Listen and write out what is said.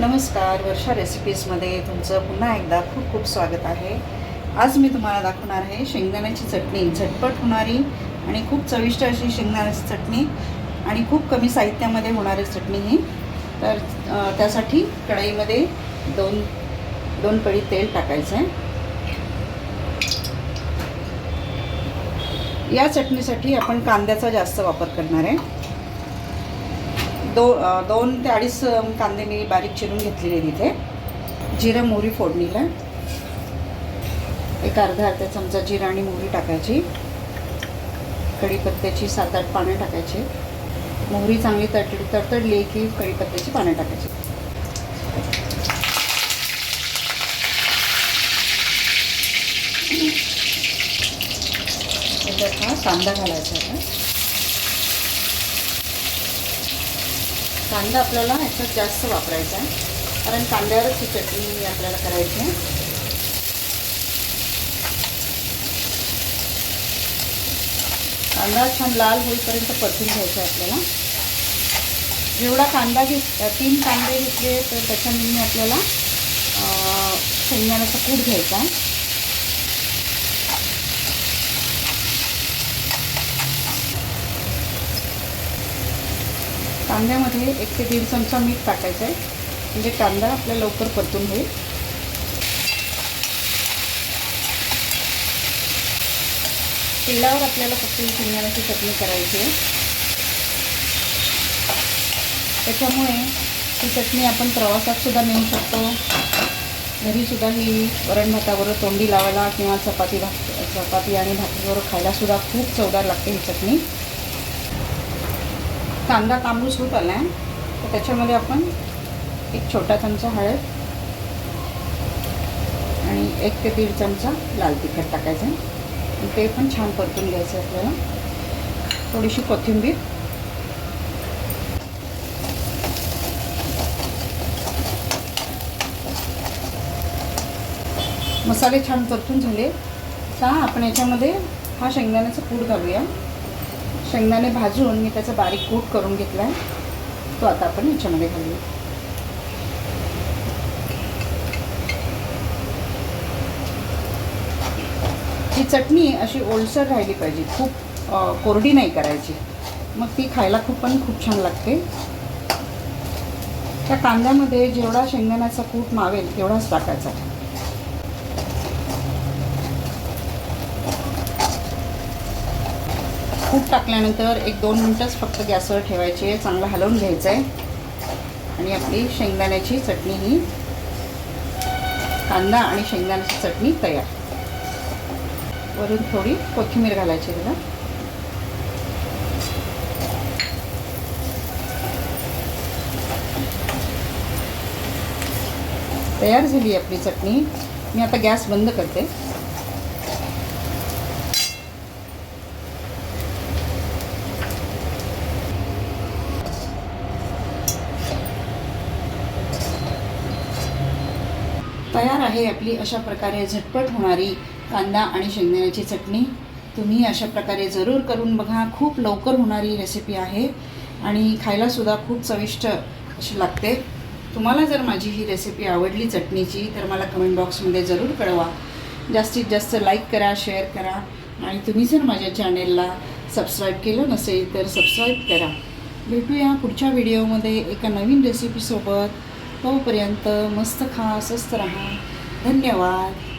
नमस्कार वर्षा रेसिपीजमध्ये तुमचं पुन्हा एकदा खूप खूप स्वागत आहे. आज मी तुम्हाला दाखवणार आहे शेंगदाण्याची चटणी झटपट होणारी आणि खूप चविष्ट अशी शेंगदाण्याची चटणी आणि खूप कमी साहित्यामध्ये होणारी चटणी ही. तर त्यासाठी कढईमध्ये दोन दोन पळी तेल टाकायचं आहे. या चटणीसाठी आपण कांद्याचा जास्त वापर करणार आहे. दो दोन ते अडीच कांदे मी बारीक चिरून घेतलेले तिथे जिरं मोहरी फोडणीला. एक अर्धा अर्धा चमचा जिरा आणि मोहरी टाकायची. कढीपत्त्याची सात आठ पानं टाकायची. मोहरी चांगली तडतडी तडतडली की कढीपत्त्याची पानं टाकायची. त्याच्यात हा कांदा घालायचा आता कांदा आपल्याला ह्याच्यात जास्त वापरायचा आहे. कारण कांद्यावरच ही चटणी आपल्याला करायची आहे. कांदा छान लाल होईपर्यंत परतून घ्यायचा आहे आपल्याला. जेवढा कांदा घेत तीन कांदे घेतले तर त्याच्यामध्ये आपल्याला शेंगदाण्याचा कूट घ्यायचा आहे. कांद्यामध्ये एक ते दीड चमचा मीठ टाकायचं आहे. म्हणजे कांदा आपल्या लवकर परतून होईल तेलावर आपल्याला फक्त ही शेंगदाण्याची चटणी करायची आहे. त्याच्यामुळे ही चटणी आपण प्रवासातसुद्धा नेऊ शकतो. घरीसुद्धा ही वरण भाताबरोबर तोंडी लावायला किंवा चपाती भात चपाती आणि भाकरीबरोबर खायलासुद्धा खूप चवदार लागते ही चटणी. कांदा तांबूस होत आला आहे तर त्याच्यामध्ये आपण एक छोटा चमचा हळद आणि एक ते दीड चमचा लाल तिखट टाकायचं आहे. आणि ते पण छान परतून घ्यायचं आहे आपल्याला. थोडीशी कोथिंबीर. मसाले छान परतून झाले. का आपण याच्यामध्ये हा शेंगदाण्याचा पूड घालूया. शेंगदाणे भाजून मी त्याचा बारीक कूट करून घेतला आहे. तो आता आपण याच्यामध्ये घालूया. ही चटणी अशी ओलसर राहिली पाहिजे. खूप कोरडी नाही करायची. मग ती खायला खूप पण खूप छान लागते. त्या कांद्यामध्ये जेवढा शेंगदाण्याचा कूट मावेल तेवढाच टाकायचा. कूट टाकल्यानंतर एक दोन मिनटंच फक्त गॅसवर ठेवायची आहे चांगलं हलवून घ्यायचं आहे आणि आपली शेंगदाण्याची चटणी ही कांदा आणि शेंगदाण्याची चटणी तयार. वरून थोडी कोथिंबीर घालायची त्याला तयार झाली आपली चटणी. मी आता गॅस बंद करते. तयार आहे आपली अशा प्रकारे झटपट होणारी कांदा आणि शेंगदाण्याची चटणी. तुम्ही अशा प्रकारे जरूर करून बघा. खूप लवकर होणारी रेसिपी आहे आणि खायलासुद्धा खूप चविष्ट अशी लागते. तुम्हाला जर माझी ही रेसिपी आवडली चटणीची तर मला कमेंट बॉक्समध्ये जरूर कळवा. जास्तीत जास्त लाईक करा शेअर करा आणि तुम्ही जर माझ्या चॅनेलला सबस्क्राईब केलं नसेल तर सबस्क्राईब करा. भेटूया पुढच्या व्हिडिओमध्ये एका नवीन रेसिपीसोबत तोपर्यंत मस्त खा स्वस्त राहा. धन्यवाद.